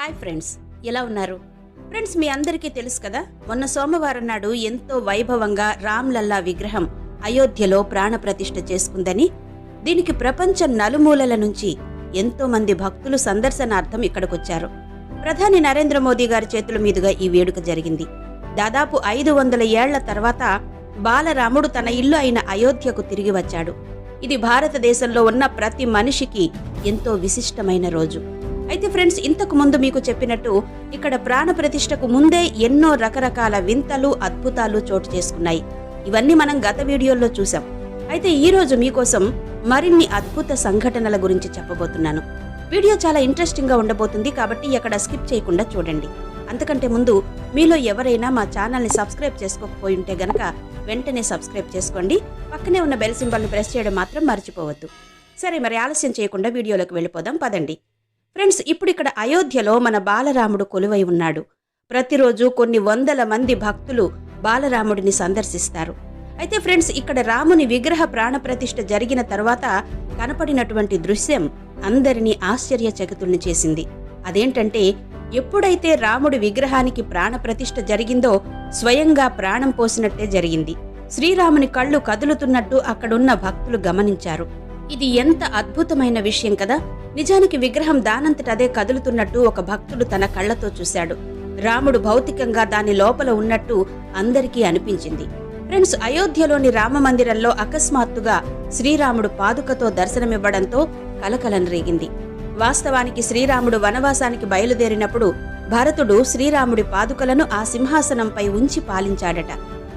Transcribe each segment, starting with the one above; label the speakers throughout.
Speaker 1: Hi friends ఎలా ఉన్నారు? Friends మీ అందరికీ తెలుసు కదా మొన్న సోమవారం నాడు ఎంతో వైభవంగా రామ్లల్లా విగ్రహం అయోధ్యలో ప్రాణప్రతిష్ఠ చేసుకుందని దీనికి ప్రపంచం నలుమూలల నుంచి ఎంతో మంది భక్తులు సందర్శనార్థం ఇక్కడికొచ్చారు. ప్రధాని నరేంద్ర మోదీ గారి చేతుల మీదుగా ఈ వేడుక జరిగింది. దాదాపు ఐదు వందల ఏళ్ళ తర్వాత బాలరాముడు తన ఇల్లు అయిన అయోధ్యకు తిరిగి వచ్చాడు. ఇది భారతదేశంలో ఉన్న ప్రతి మనిషికి ఎంతో విశిష్టమైన రోజు. అయితే ఫ్రెండ్స్ ఇంతకు ముందు మీకు చెప్పినట్టు ఇక్కడ ప్రాణ ప్రతిష్టకు ముందే ఎన్నో రకరకాల వింతలు అద్భుతాలు చోటు చేసుకున్నాయి. ఇవన్నీ మనం గత వీడియోల్లో చూసాం అయితే ఈ రోజు మీకోసం మరిన్ని అద్భుత సంఘటనల గురించి చెప్పబోతున్నాను. వీడియో చాలా ఇంట్రెస్టింగ్గా ఉండబోతుంది కాబట్టి ఎక్కడ స్కిప్ చేయకుండా చూడండి. అంతకంటే ముందు మీలో ఎవరైనా మా ఛానల్ని సబ్స్క్రైబ్ చేసుకోకపోయి ఉంటే గనక వెంటనే సబ్స్క్రైబ్ చేసుకోండి. పక్కనే ఉన్న బెల్ సింబల్ను ప్రెస్ చేయడం మాత్రం మర్చిపోవద్దు. సరే మరి ఆలస్యం చేయకుండా వీడియోలోకి వెళ్ళిపోదాం. పదండి. ఫ్రెండ్స్ ఇప్పుడు ఇక్కడ అయోధ్యలో మన బాలరాముడు కొలువై ఉన్నాడు. ప్రతిరోజు కొన్ని వందల మంది భక్తులు బాలరాముడిని సందర్శిస్తారు. అయితే ఫ్రెండ్స్ ఇక్కడ రాముని విగ్రహ ప్రాణప్రతిష్ఠ జరిగిన తర్వాత కనపడినటువంటి దృశ్యం అందరినీ ఆశ్చర్యచకితుల్ని చేసింది. అదేంటంటే ఎప్పుడైతే రాముడి విగ్రహానికి ప్రాణప్రతిష్ఠ జరిగిందో స్వయంగా ప్రాణం పోసినట్టే జరిగింది. శ్రీరాముని కళ్ళు కదులుతున్నట్టు అక్కడున్న భక్తులు గమనించారు. ఇది ఎంత అద్భుతమైన విషయం కదా! నిజానికి విగ్రహం దానంతట అదే కదులుతున్నట్టు ఒక భక్తుడు తన కళ్ళతో చూశాడు. రాముడు భౌతికంగా దాని లోపల ఉన్నట్టు అందరికీ అనిపించింది. ఫ్రెండ్స్ అయోధ్యలోని రామ మందిరంలో అకస్మాత్తుగా శ్రీరాముడు పాదుకతో దర్శనమివ్వడంతో కలకలం రేగింది. వాస్తవానికి శ్రీరాముడు వనవాసానికి బయలుదేరినప్పుడు భరతుడు శ్రీరాముడి పాదుకలను ఆ సింహాసనంపై ఉంచి పాలించాడట.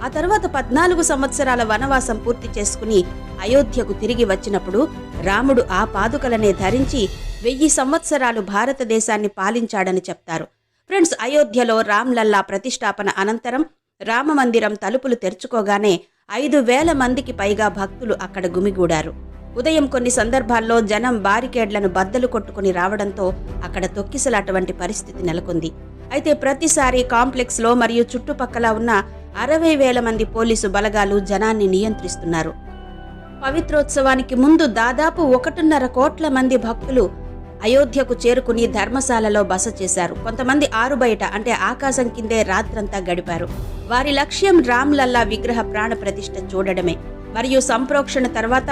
Speaker 1: ఆ తర్వాత పద్నాలుగు సంవత్సరాల వనవాసం పూర్తి చేసుకుని అయోధ్యకు తిరిగి వచ్చినప్పుడు రాముడు ఆ పాదుకలనే ధరించి వెయ్యి సంవత్సరాలు భారతదేశాన్ని పాలించాడని చెప్తారు. ఫ్రెండ్స్ అయోధ్యలో రామ్లల్లా ప్రతిష్టాపన అనంతరం రామమందిరం తలుపులు తెరుచుకోగానే ఐదు వేల మందికి పైగా భక్తులు అక్కడ గుమిగూడారు. ఉదయం కొన్ని సందర్భాల్లో జనం బారికేడ్లను బద్దలు కొట్టుకుని రావడంతో అక్కడ తొక్కిసలాటువంటి పరిస్థితి నెలకొంది. అయితే ప్రతిసారి కాంప్లెక్స్లో మరియు చుట్టుపక్కల ఉన్న అరవై వేల మంది పోలీసు బలగాలు జనాన్ని నియంత్రిస్తున్నారు. పవిత్రోత్సవానికి ముందు దాదాపు ఒకటిన్నర కోట్ల మంది భక్తులు అయోధ్యకు చేరుకుని ధర్మశాలలో బస చేశారు. కొంతమంది ఆరు బయట అంటే ఆకాశం కిందే రాత్రంతా గడిపారు. వారి లక్ష్యం రామ్లల్లా విగ్రహ ప్రాణ ప్రతిష్ఠ చూడడమే. మరియు సంప్రోక్షణ తర్వాత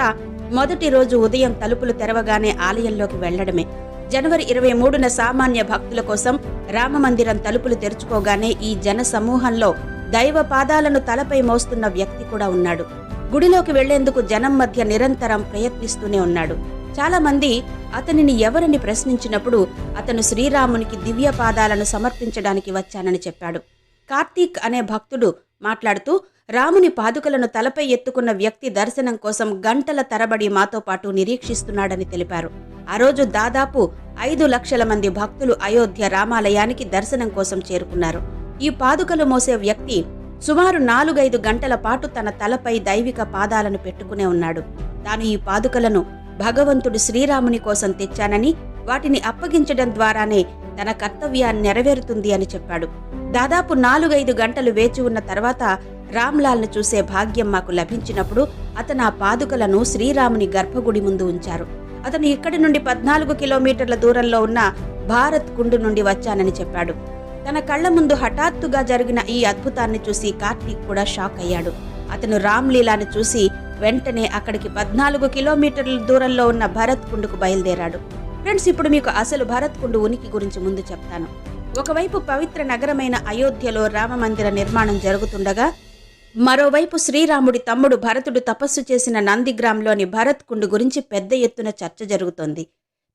Speaker 1: మొదటి రోజు ఉదయం తలుపులు తెరవగానే ఆలయంలోకి వెళ్ళడమే జనవరి ఇరవై మూడున సామాన్య భక్తుల కోసం రామమందిరం తలుపులు తెరుచుకోగానే ఈ జన సమూహంలో దైవ పాదాలను తలపై మోస్తున్న వ్యక్తి కూడా ఉన్నాడు. గుడిలోకి వెళ్ళేందుకు జనం మధ్య నిరంతరం ప్రయత్నిస్తూనే ఉన్నాడు. చాలామంది అతనిని ఎవరని ప్రశ్నించినప్పుడు అతను శ్రీరామునికి దివ్య పాదాలను సమర్పించడానికి వచ్చానని చెప్పాడు. కార్తీక్ అనే భక్తుడు మాట్లాడుతూ రాముని పాదుకలను తలపై ఎత్తుకున్న వ్యక్తి దర్శనం కోసం గంటల తరబడి మాతో పాటు నిరీక్షిస్తున్నాడని తెలిపారు. ఆ రోజు దాదాపు ఐదు లక్షల మంది భక్తులు అయోధ్య రామాలయానికి దర్శనం కోసం చేరుకున్నారు. ఈ పాదుకలు మోసే వ్యక్తి సుమారు నాలుగైదు గంటల పాటు తన తలపై దైవిక పాదాలను పెట్టుకునే ఉన్నాడు. తాను ఈ పాదుకలను భగవంతుడు శ్రీరాముని కోసం తెచ్చానని వాటిని అప్పగించడం ద్వారానే తన కర్తవ్యాన్ని నెరవేరుతుంది అని చెప్పాడు. దాదాపు నాలుగైదు గంటలు వేచి ఉన్న తర్వాత రామ్లాల్ను చూసే భాగ్యం మాకు లభించినప్పుడు అతను ఆ పాదుకలను శ్రీరాముని గర్భగుడి ముందు ఉంచారు. అతను ఇక్కడి నుండి పద్నాలుగు కిలోమీటర్ల దూరంలో ఉన్న భారత్ కుండు నుండి వచ్చానని చెప్పాడు. తన కళ్ళ ముందు హఠాత్తుగా జరిగిన ఈ అద్భుతాన్ని చూసి కార్తీక్ కూడా షాక్ అయ్యాడు. అతను రామ్లీలాను చూసి వెంటనే అక్కడికి పద్నాలుగు కిలోమీటర్ల దూరంలో ఉన్న భరత్ కుండుకు బయలుదేరాడు. ఫ్రెండ్స్ ఇప్పుడు మీకు అసలు భరత్ కుండు ఉనికి గురించి ముందు చెప్తాను. ఒకవైపు పవిత్ర నగరమైన అయోధ్యలో రామమందిర నిర్మాణం జరుగుతుండగా మరోవైపు శ్రీరాముడి తమ్ముడు భరతుడు తపస్సు చేసిన నందిగ్రామ్లోని భరత్ కుండు గురించి పెద్ద ఎత్తున చర్చ జరుగుతోంది.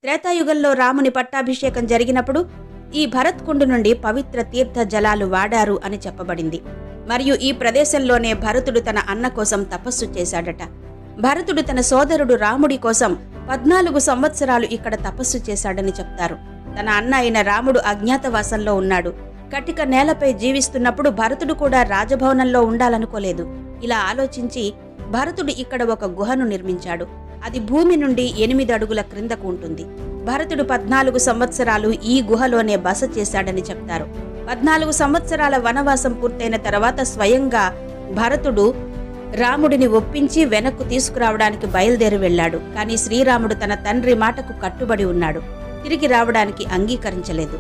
Speaker 1: త్రేతాయుగంలో రాముని పట్టాభిషేకం జరిగినప్పుడు ఈ భరత్ కుండు నుండి పవిత్ర తీర్థ జలాలు వాడారు అని చెప్పబడింది. మరియు ఈ ప్రదేశంలోనే భరతుడు తన అన్న కోసం తపస్సు చేశాడట. భరతుడు తన సోదరుడు రాముడి కోసం పద్నాలుగు సంవత్సరాలు ఇక్కడ తపస్సు చేశాడని చెప్తారు. తన అన్న అయిన రాముడు అజ్ఞాతవాసంలో ఉన్నాడు. కటిక నేలపై జీవిస్తున్నప్పుడు భరతుడు కూడా రాజభవనంలో ఉండాలనుకోలేదు. ఇలా ఆలోచించి భరతుడు ఇక్కడ ఒక గుహను నిర్మించాడు. అది భూమి నుండి ఎనిమిది అడుగుల క్రిందకు ఉంటుంది. భరతుడు పద్నాలుగు సంవత్సరాలు ఈ గుహలోనే బస చేశాడని చెప్తారు. పద్నాలుగు సంవత్సరాల వనవాసం పూర్తయిన తర్వాత స్వయంగా భరతుడు రాముడిని ఒప్పించి వెనక్కు తీసుకురావడానికి బయలుదేరి వెళ్ళాడు. కానీ శ్రీరాముడు తన తండ్రి మాటకు కట్టుబడి ఉన్నాడు. తిరిగి రావడానికి అంగీకరించలేదు.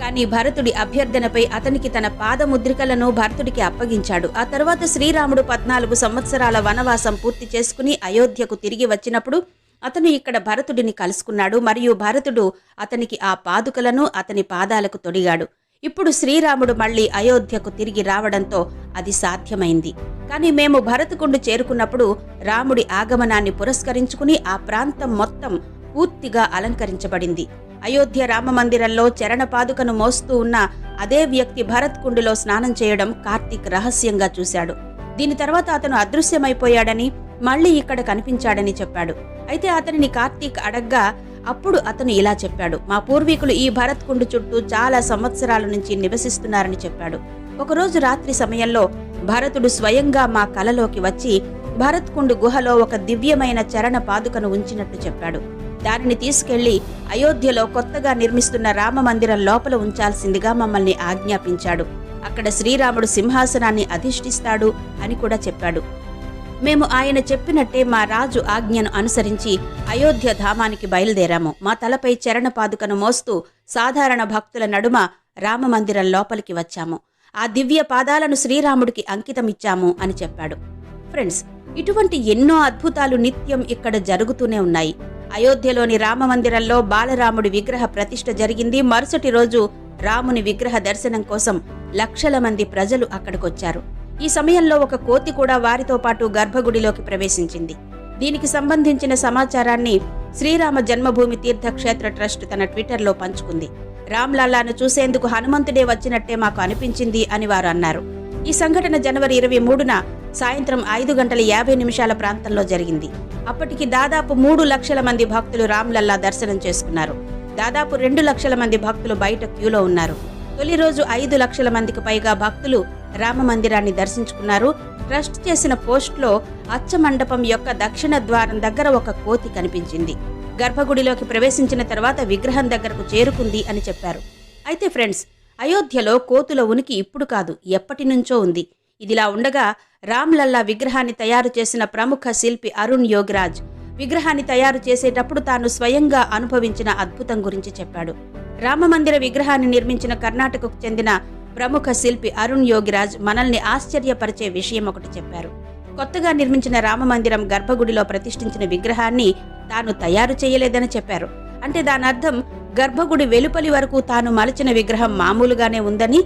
Speaker 1: కానీ భరతుడి అభ్యర్థనపై అతనికి తన పాదముద్రికలను భరతుడికి అప్పగించాడు. ఆ తర్వాత శ్రీరాముడు పద్నాలుగు సంవత్సరాల వనవాసం పూర్తి చేసుకుని అయోధ్యకు తిరిగి వచ్చినప్పుడు అతను ఇక్కడ భరతుడిని కలుసుకున్నాడు మరియు భరతుడు అతనికి ఆ పాదుకలను అతని పాదాలకు తొడిగాడు. ఇప్పుడు శ్రీరాముడు మళ్ళీ అయోధ్యకు తిరిగి రావడంతో అది సాధ్యమైంది. కానీ మేము భరతకుండు చేరుకున్నప్పుడు రాముడి ఆగమనాన్ని పురస్కరించుకుని ఆ ప్రాంతం మొత్తం పూర్తిగా అలంకరించబడింది. అయోధ్య రామ మందిరంలో చరణ పాదుకను మోస్తూ ఉన్న అదే వ్యక్తి భరత్ కుండులో స్నానం చేయడం కార్తీక్ రహస్యంగా చూశాడు. దీని తర్వాత అతను అదృశ్యమైపోయాడని మళ్ళీ ఇక్కడ కనిపించాడని చెప్పాడు. అయితే అతనిని కార్తీక్ అడగ్గా అప్పుడు అతను ఇలా చెప్పాడు. మా పూర్వీకులు ఈ భరత్ కుండు చుట్టూ చాలా సంవత్సరాల నుంచి నివసిస్తున్నారని చెప్పాడు. ఒకరోజు రాత్రి సమయంలో భరతుడు స్వయంగా మా కలలోకి వచ్చి భరత్ కుండు గుహలో ఒక దివ్యమైన చరణ పాదుకను ఉంచినట్టు చెప్పాడు. దానిని తీసుకెళ్ళి అయోధ్యలో కొత్తగా నిర్మిస్తున్న రామ మందిరం లోపల ఉంచాల్సిందిగా మమ్మల్ని ఆజ్ఞాపించాడు. అక్కడ శ్రీరాముడు సింహాసనాన్ని అధిష్ఠిస్తాడు అని కూడా చెప్పాడు. మేము ఆయన చెప్పినట్టే మా రాజు ఆజ్ఞను అనుసరించి అయోధ్య ధామానికి బయలుదేరాము. మా తలపై చరణ పాదుకను మోస్తూ సాధారణ భక్తుల నడుమ రామమందిరం లోపలికి వచ్చాము. ఆ దివ్య పాదాలను శ్రీరాముడికి అంకితమిచ్చాము అని చెప్పాడు. ఫ్రెండ్స్ ఇటువంటి ఎన్నో అద్భుతాలు నిత్యం ఇక్కడ జరుగుతూనే ఉన్నాయి. అయోధ్యలోని రామమందిరంలో బాలరాముడి విగ్రహ ప్రతిష్ఠ జరిగింది. మరుసటి రోజు రాముని విగ్రహ దర్శనం కోసం లక్షల మంది ప్రజలు అక్కడికొచ్చారు. ఈ సమయంలో ఒక కోతి కూడా వారితో పాటు గర్భగుడిలోకి ప్రవేశించింది. దీనికి సంబంధించిన సమాచారాన్ని శ్రీరామ జన్మభూమి తీర్థక్షేత్ర ట్రస్ట్ తన ట్విట్టర్లో పంచుకుంది. రామ్లాలాను చూసేందుకు హనుమంతుడే వచ్చినట్టే మాకు అనిపించింది అని వారు అన్నారు. ఈ సంఘటన జనవరి ఇరవై మూడున సాయంత్రం ఐదు గంటల యాభై నిమిషాల ప్రాంతంలో జరిగింది. అప్పటికి దాదాపు మూడు లక్షల మంది భక్తులు రామ్లల్లా దర్శనం చేసుకున్నారు. దాదాపు రెండు లక్షల మంది భక్తులు బయట క్యూలో ఉన్నారు. తొలి రోజు ఐదు లక్షల మందికి పైగా భక్తులు రామ మందిరాన్ని దర్శించుకున్నారు. ట్రస్ట్ చేసిన పోస్ట్లో అచ్చ మండపం యొక్క దక్షిణ ద్వారం దగ్గర ఒక కోతి కనిపించింది. గర్భగుడిలోకి ప్రవేశించిన తర్వాత విగ్రహం దగ్గరకు చేరుకుంది అని చెప్పారు. అయితే ఫ్రెండ్స్ అయోధ్యలో కోతుల ఉనికి ఇప్పుడు కాదు ఎప్పటి నుంచో ఉంది. ఇదిలా ఉండగా రామ్లల్లా విగ్రహాన్ని తయారు చేసిన ప్రముఖ శిల్పి అరుణ్ యోగిరాజ్ విగ్రహాన్ని తయారు చేసేటప్పుడు తాను స్వయంగా అనుభవించిన అద్భుతం గురించి చెప్పాడు. రామమందిర విగ్రహాన్ని నిర్మించిన కర్ణాటకకు చెందిన ప్రముఖ శిల్పి అరుణ్ యోగిరాజ్ మనల్ని ఆశ్చర్యపరిచే విషయం ఒకటి చెప్పారు. కొత్తగా నిర్మించిన రామమందిరం గర్భగుడిలో ప్రతిష్ఠించిన విగ్రహాన్ని తాను తయారు చేయలేదని చెప్పారు. అంటే దాని అర్థం గర్భగుడి వెలుపలి వరకు తాను మలచిన విగ్రహం మామూలుగానే ఉందని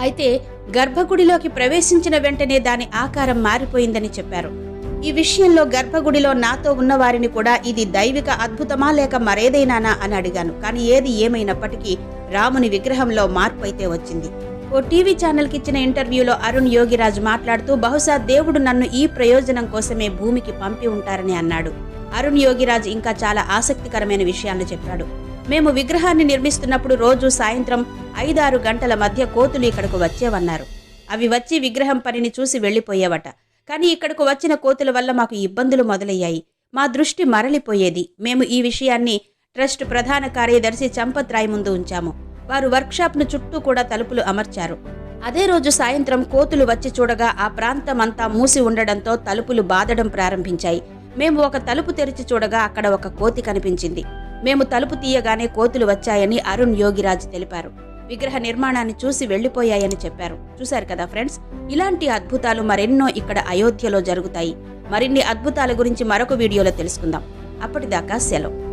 Speaker 1: అయితే గర్భగుడిలోకి ప్రవేశించిన వెంటనే దాని ఆకారం మారిపోయిందని చెప్పారు. ఈ విషయంలో గర్భగుడిలో నాతో ఉన్నవారిని కూడా ఇది దైవిక అద్భుతమా లేక మరేదైనానా అని అడిగాను. కానీ ఏది ఏమైనప్పటికీ రాముని విగ్రహంలో మార్పు అయితే వచ్చింది. ఓ టీవీ ఛానల్కి ఇచ్చిన ఇంటర్వ్యూలో అరుణ్ యోగిరాజ్ మాట్లాడుతూ బహుశా దేవుడు నన్ను ఈ ప్రయోజనం కోసమే భూమికి పంపి ఉంటారని అన్నాడు. అరుణ్ యోగిరాజ్ ఇంకా చాలా ఆసక్తికరమైన విషయాలను చెప్పాడు. మేము విగ్రహాన్ని నిర్మిస్తున్నప్పుడు రోజు సాయంత్రం ఐదారు గంటల మధ్య కోతులు ఇక్కడకు వచ్చేవన్నారు. అవి వచ్చి విగ్రహం పనిని చూసి వెళ్ళిపోయేవట. కానీ ఇక్కడకు వచ్చిన కోతుల వల్ల మాకు ఇబ్బందులు మొదలయ్యాయి. మా దృష్టి మరలిపోయేది. మేము ఈ విషయాన్ని ట్రస్ట్ ప్రధాన కార్యదర్శి చంపత్ రాయ్ ముందు ఉంచాము. వారు వర్క్షాప్ను చుట్టూ కూడా తలుపులు అమర్చారు. అదే రోజు సాయంత్రం కోతులు వచ్చి చూడగా ఆ ప్రాంతం అంతా మూసి ఉండడంతో తలుపులు బాదడం ప్రారంభించాయి. మేము ఒక తలుపు తెరిచి చూడగా అక్కడ ఒక కోతి కనిపించింది. మేము తలుపు తీయగానే కోతులు వచ్చాయని అరుణ్ యోగిరాజ్ తెలిపారు. విగ్రహ నిర్మాణాన్ని చూసి వెళ్ళిపోయాయని చెప్పారు. చూశారు కదా ఫ్రెండ్స్? ఇలాంటి అద్భుతాలు మరెన్నో ఇక్కడ అయోధ్యలో జరుగుతాయి. మరిన్ని అద్భుతాల గురించి మరొక వీడియోలో తెలుసుకుందాం. అప్పటిదాకా సెలవు.